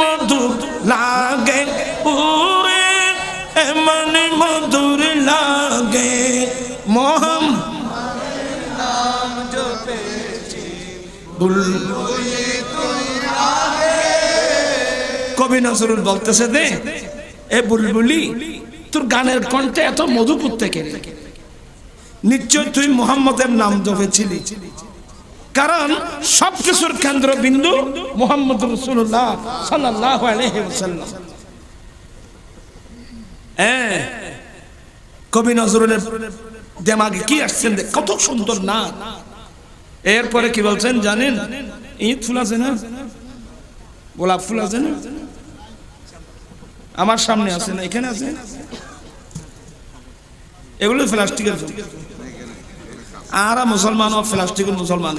মধুর লাগে পুরে এমন মধুর লাগে। কবি নজরুল বলতেছে দে, এ বুলবুলি, তোর গানের কণ্ঠে এত মধু থেকে নিশ্চয় তুই মোহাম্মদের নাম জপেছিলি। কারণ সবকিছুর কেন্দ্রবিন্দু মোহাম্মদ রসুল্লাহ সাল্লাহ হ্যাঁ কবি নজরুলের দেমাগে কি আসছেন কত সুন্দর না এরপরে কি বলছেন জানেন? ঈদ ফুল আছে না? গোলাপ ফুল আছে না? আমার সামনে আছে না, এখানে আছে? এগুলো প্লাস্টিকের ফুল। আর মুসলমান ও প্লাস্টিকের মুসলমান।